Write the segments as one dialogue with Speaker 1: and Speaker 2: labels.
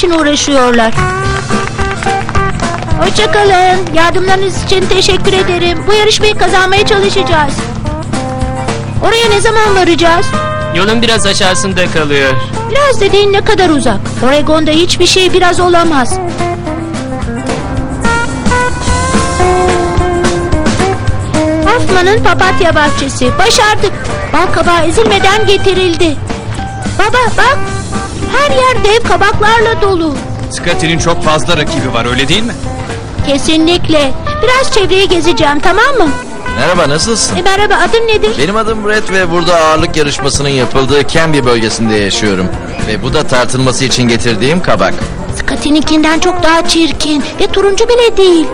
Speaker 1: için uğraşıyorlar. Hoşçakalın. Yardımlarınız için teşekkür ederim. Bu yarışmayı kazanmaya çalışacağız. Oraya ne zaman varacağız?
Speaker 2: Yolun biraz aşağısında kalıyor.
Speaker 1: Biraz dediğin ne kadar uzak. Oregon'da hiçbir şey biraz olamaz. Hoffman'ın papatya bahçesi. Başardık. Bal kabağı ezilmeden getirildi. Baba bak. Her yer dev kabaklarla dolu.
Speaker 3: Scotty'nin çok fazla rakibi var öyle değil mi?
Speaker 1: Kesinlikle. Biraz çevreyi gezeceğim tamam mı?
Speaker 4: Merhaba nasılsın?
Speaker 1: E, merhaba adın nedir?
Speaker 4: Benim adım Brett ve burada ağırlık yarışmasının yapıldığı Canby bölgesinde yaşıyorum. Ve bu da tartılması için getirdiğim kabak.
Speaker 1: Scotty'ninkinden çok daha çirkin ve turuncu bile değil.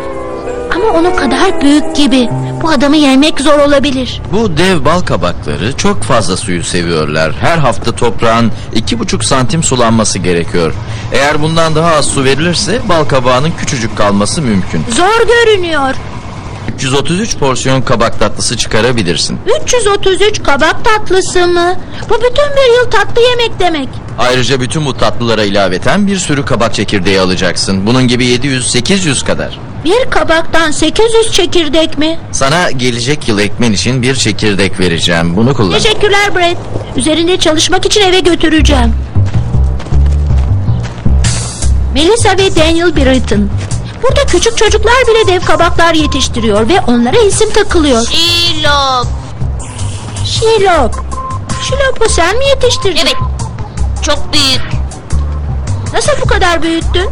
Speaker 1: Ama onun kadar büyük gibi. Bu adamı yemek zor olabilir.
Speaker 4: Bu dev bal kabakları çok fazla suyu seviyorlar. Her hafta toprağın iki buçuk santim sulanması gerekiyor. Eğer bundan daha az su verilirse bal kabağının küçücük kalması mümkün.
Speaker 1: Zor görünüyor.
Speaker 4: 333 porsiyon kabak tatlısı çıkarabilirsin.
Speaker 1: 333 kabak tatlısı mı? Bu bütün bir yıl tatlı yemek demek.
Speaker 4: Ayrıca bütün bu tatlılara ilaveten bir sürü kabak çekirdeği alacaksın. Bunun gibi 700-800 kadar.
Speaker 1: Bir kabaktan 800 çekirdek mi?
Speaker 4: Sana gelecek yıl ekmen için bir çekirdek vereceğim. Bunu kullan.
Speaker 1: Teşekkürler Brett. Üzerinde çalışmak için eve götüreceğim. Melissa ve Daniel Britton. Burada küçük çocuklar bile dev kabaklar yetiştiriyor ve onlara isim takılıyor.
Speaker 5: Şilop.
Speaker 1: Şilop. Şilop'u sen mi yetiştirdin?
Speaker 5: Evet. Çok büyük.
Speaker 1: Nasıl bu kadar büyüttün?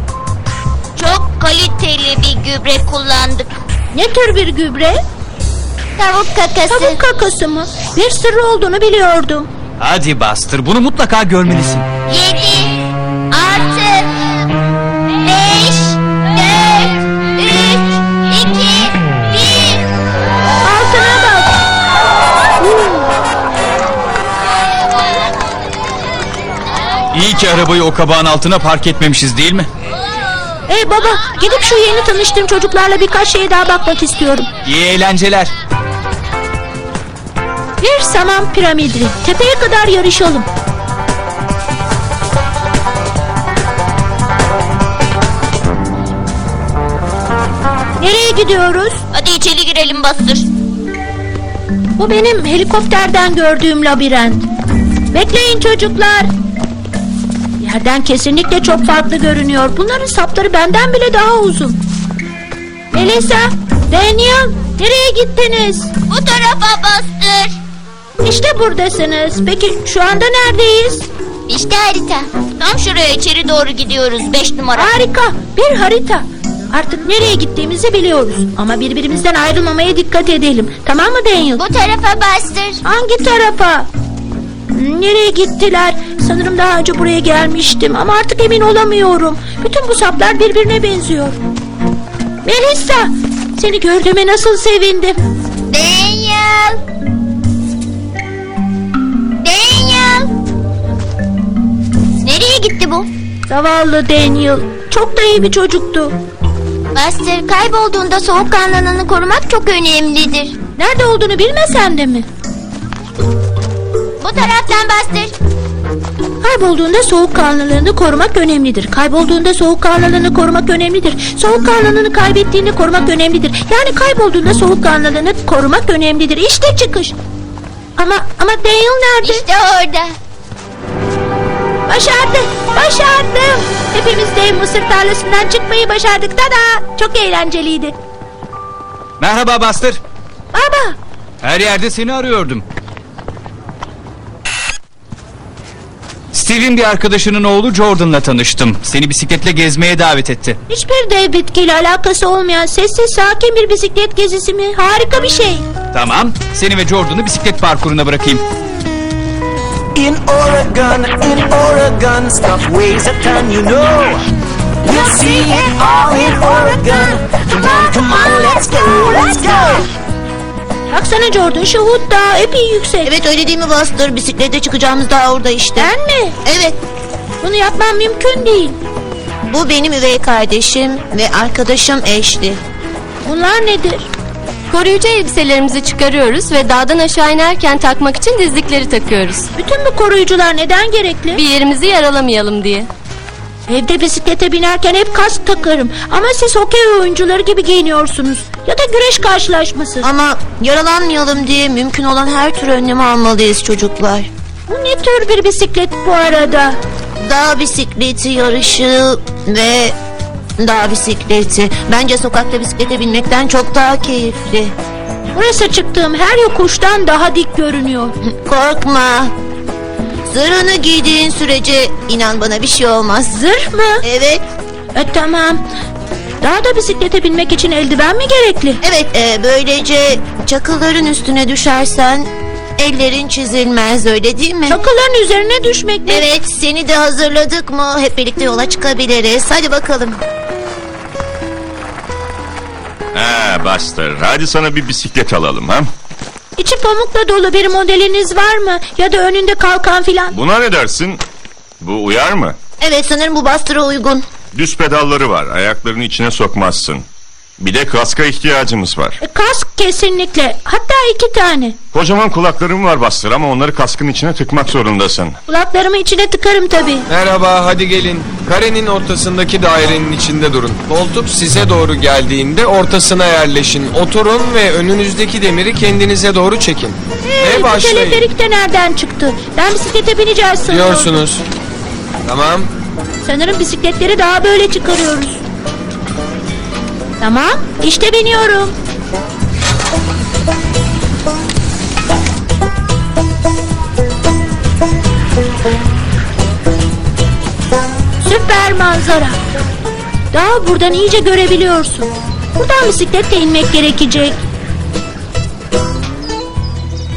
Speaker 5: Çok kaliteli bir gübre kullandık.
Speaker 1: Ne tür bir gübre?
Speaker 5: Tavuk kakası.
Speaker 1: Tavuk kakası mı? Bir sırrı olduğunu biliyordum.
Speaker 3: Hadi Buster bunu mutlaka görmelisin.
Speaker 5: Yedi. Artı. Beş. Dört. Üç. iki, Bir.
Speaker 1: Altına bak.
Speaker 3: İyi ki arabayı o kabağın altına park etmemişiz değil mi?
Speaker 1: Ey baba gidip şu yeni tanıştığım çocuklarla birkaç şeye daha bakmak istiyorum.
Speaker 3: İyi eğlenceler.
Speaker 1: Bir saman piramidi. Tepeye kadar yarışalım. Nereye gidiyoruz?
Speaker 5: Hadi içeri girelim Bastır.
Speaker 1: Bu benim helikopterden gördüğüm labirent. Bekleyin çocuklar. Yerden kesinlikle çok farklı görünüyor. Bunların sapları benden bile daha uzun. Melissa, Daniel, nereye gittiniz?
Speaker 5: Bu tarafa Bastır.
Speaker 1: İşte buradasınız. Peki şu anda neredeyiz?
Speaker 5: İşte harita. Tam şuraya içeri doğru gidiyoruz. Beş numara.
Speaker 1: Harika, bir harita. Artık nereye gittiğimizi biliyoruz. Ama birbirimizden ayrılmamaya dikkat edelim. Tamam mı Daniel?
Speaker 5: Bu tarafa Bastır.
Speaker 1: Hangi tarafa? Nereye gittiler? Sanırım daha önce buraya gelmiştim ama artık emin olamıyorum. Bütün bu saplar birbirine benziyor. Melissa, seni gördüğüme nasıl sevindim.
Speaker 5: Daniel. Daniel. Nereye gitti bu?
Speaker 1: Zavallı Daniel. Çok da iyi bir çocuktu.
Speaker 5: Buster kaybolduğunda soğukkanlılığını korumak çok önemlidir.
Speaker 1: Nerede olduğunu bilmesen de mi?
Speaker 5: Bu taraftan Buster.
Speaker 1: Kaybolduğunda soğukkanlılığını korumak önemlidir. Kaybolduğunda soğukkanlılığını korumak önemlidir. Soğukkanlılığını kaybettiğinde korumak önemlidir. Yani kaybolduğunda soğukkanlılığını korumak önemlidir. İşte çıkış. Ama ama Dale nerede?
Speaker 5: İşte orada.
Speaker 1: Başardım. Başardım. Hepimiz dev mısır tarlasından çıkmayı başardık. Tada! Çok eğlenceliydi.
Speaker 3: Merhaba Buster.
Speaker 1: Baba,
Speaker 3: Her yerde seni arıyordum. Steve'in bir arkadaşının oğlu Jordan'la tanıştım. Seni bisikletle gezmeye davet etti.
Speaker 1: hiçbir dev bitkiyle alakası olmayan sessiz sakin bir bisiklet gezisi mi? Harika bir şey.
Speaker 3: Tamam, seni ve Jordan'ı bisiklet parkuruna bırakayım.
Speaker 6: In Oregon, in Oregon, stuff weighs a ton, you know. You'll see it all in Oregon. Come on, come on, let's go, let's go.
Speaker 1: Baksana Jordan şu Hood Dağı epey yüksek.
Speaker 5: Evet öyle değil mi Buster? Bisiklete çıkacağımız daha orada işte.
Speaker 1: Ben mi?
Speaker 5: Evet.
Speaker 1: Bunu yapmam mümkün değil.
Speaker 5: Bu benim üvey kardeşim ve arkadaşım Ashley.
Speaker 1: Bunlar nedir?
Speaker 7: Koruyucu elbiselerimizi çıkarıyoruz ve dağdan aşağı inerken takmak için dizlikleri takıyoruz.
Speaker 1: Bütün bu koruyucular neden gerekli?
Speaker 7: Bir yerimizi yaralamayalım diye.
Speaker 1: Evde bisiklete binerken hep kask takarım. Ama siz hokey oyuncuları gibi giyiniyorsunuz. Ya da güreş karşılaşması.
Speaker 5: Ama yaralanmayalım diye mümkün olan her tür önlemi almalıyız çocuklar.
Speaker 1: Bu ne tür bir bisiklet bu arada?
Speaker 5: Dağ bisikleti yarışı ve dağ bisikleti. Bence sokakta bisiklete binmekten çok daha keyifli.
Speaker 1: Burası çıktığım her yokuştan daha dik görünüyor.
Speaker 5: Korkma. Zırhını giydiğin sürece inan bana bir şey olmaz.
Speaker 1: Zırh mı?
Speaker 5: Evet,
Speaker 1: E, tamam. Dağda bisiklete binmek için eldiven mi gerekli?
Speaker 5: evet. e, böylece çakılların üstüne düşersen ellerin çizilmez öyle değil mi?
Speaker 1: Çakılların üzerine düşmek mi?
Speaker 5: Evet, seni de hazırladık mı? Hep birlikte yola çıkabiliriz. Hadi bakalım.
Speaker 8: Ha Buster, hadi sana bir bisiklet alalım ha.
Speaker 1: İçi pamukla dolu bir modeliniz var mı? Ya da önünde kalkan filan.
Speaker 8: Buna ne dersin? Bu uyar mı?
Speaker 5: Evet, sanırım bu bastıra uygun.
Speaker 8: Düz pedalları var, ayaklarını içine sokmazsın. Bir de kaska ihtiyacımız var.
Speaker 1: E, kask kesinlikle. Hatta iki tane.
Speaker 8: Kocaman kulaklarım var Buster ama onları kaskın içine tıkmak zorundasın.
Speaker 1: Kulaklarımı içine tıkarım tabii.
Speaker 9: Merhaba hadi gelin. Karenin ortasındaki dairenin içinde durun. Koltuk size doğru geldiğinde ortasına yerleşin. Oturun ve önünüzdeki demiri kendinize doğru çekin.
Speaker 1: Hey,
Speaker 9: ve başlayın.
Speaker 1: teleferik de nereden çıktı? Ben bisiklete bineceğiz sanıyorum.
Speaker 9: Diyorsunuz. Tamam.
Speaker 1: Sanırım bisikletleri daha böyle çıkarıyoruz. Tamam, işte biniyorum. Süper manzara. Daha buradan iyice görebiliyorsun. Buradan bisikletle inmek gerekecek.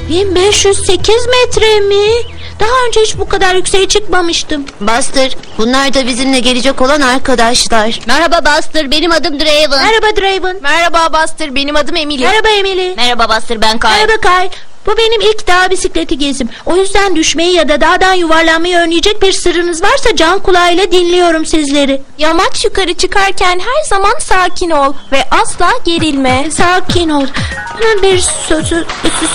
Speaker 1: 1508 metre mi? Daha önce hiç bu kadar yükseğe çıkmamıştım.
Speaker 5: Buster, bunlar da bizimle gelecek olan arkadaşlar.
Speaker 7: Merhaba Buster, benim adım Draven.
Speaker 1: Merhaba Draven.
Speaker 7: Merhaba Buster, benim adım Emily.
Speaker 1: Merhaba Emily.
Speaker 5: Merhaba Buster, ben Kyle.
Speaker 1: Merhaba Kay. Bu benim ilk dağ bisikleti gezim. O yüzden düşmeyi ya da dağdan yuvarlanmayı önleyecek bir sırrınız varsa can kulağıyla dinliyorum sizleri.
Speaker 7: Yamaç yukarı çıkarken her zaman sakin ol ve asla gerilme.
Speaker 1: Sakin ol. Bunun bir so- so-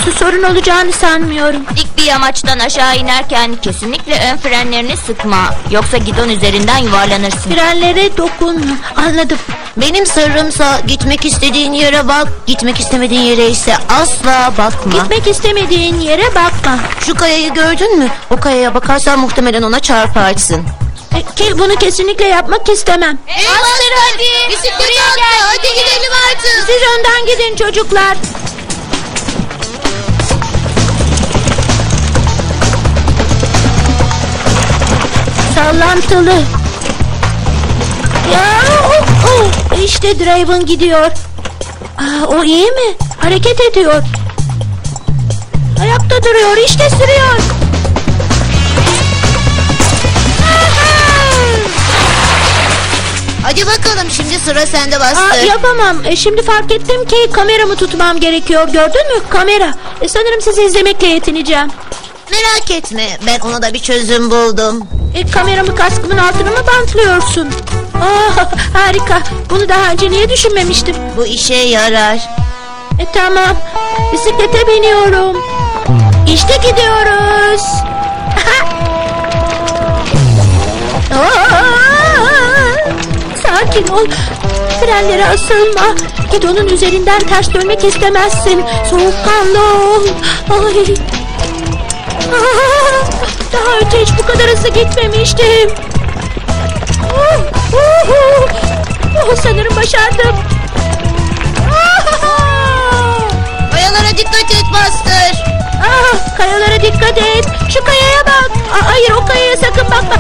Speaker 1: so- sorun olacağını sanmıyorum.
Speaker 10: Dik bir yamaçtan aşağı inerken kesinlikle ön frenlerini sıkma. Yoksa gidon üzerinden yuvarlanırsın.
Speaker 1: Frenlere dokunma. Anladım.
Speaker 5: Benim sırrımsa gitmek istediğin yere bak, gitmek istemediğin yere ise asla bakma.
Speaker 1: Gitmek istemediğin yere bakma.
Speaker 5: Şu kayayı gördün mü? O kayaya bakarsan muhtemelen ona çarparsın.
Speaker 1: E, Ki bunu kesinlikle yapmak istemem.
Speaker 5: Buster hadi, bisiklete gel, hadi gidelim artık.
Speaker 1: Siz önden gidin çocuklar. Sallantılı. Ya, oh, oh. İşte Draven gidiyor. Aa, o iyi mi? Hareket ediyor. Ayakta duruyor. işte sürüyor.
Speaker 5: Hadi bakalım şimdi sıra sende
Speaker 1: Aa,
Speaker 5: Buster.
Speaker 1: yapamam. E, şimdi fark ettim ki kameramı tutmam gerekiyor. Gördün mü? Kamera. E, sanırım sizi izlemekle yetineceğim.
Speaker 5: Merak etme, ben ona da bir çözüm buldum.
Speaker 1: E, kameramı kaskımın altına mı bantlıyorsun? Aa, harika. Bunu daha önce niye düşünmemiştim?
Speaker 5: Bu işe yarar.
Speaker 1: E tamam. Bisiklete biniyorum. İşte gidiyoruz. Sakin ol. Frenlere asılma. Gidonun üzerinden ters dönmek istemezsin. Soğukkanlı ol. Ay. Daha önce hiç bu kadar hızlı gitmemiştim. Uh, uh, uh. Oh, sanırım başardım.
Speaker 5: Kayalara dikkat et.
Speaker 1: Şu kayaya bak. Aa, hayır o kayaya sakın bakma.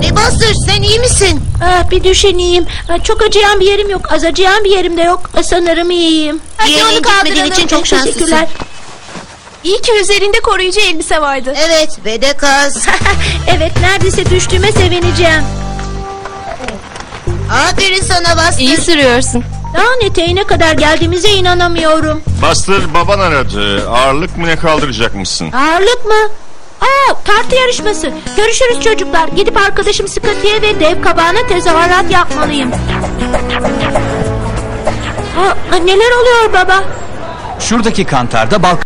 Speaker 5: Ne Buster, sen iyi misin?
Speaker 1: Ah, bir düşüneyim. Ah, çok acıyan bir yerim yok. Az acıyan bir yerim de yok. Ah, Sanırım iyiyim.
Speaker 5: Diğerine gitmediğin için çok şanslısın.
Speaker 1: Teşekkürler.
Speaker 7: İyi ki üzerinde koruyucu elbise vardı.
Speaker 5: Evet, ve de kaz.
Speaker 1: evet neredeyse düştüğüme sevineceğim.
Speaker 5: Aferin sana Buster.
Speaker 7: İyi sürüyorsun.
Speaker 1: Dağın eteğine kadar geldiğimize inanamıyorum.
Speaker 8: Buster baban aradı. Ağırlık mı ne kaldıracakmışsın?
Speaker 1: Ağırlık mı? Aa, tartı yarışması. Görüşürüz çocuklar. Gidip arkadaşım Scotty'ye ve dev kabağına tezahürat yapmalıyım. Aa, neler oluyor baba?
Speaker 3: Şuradaki kantarda bal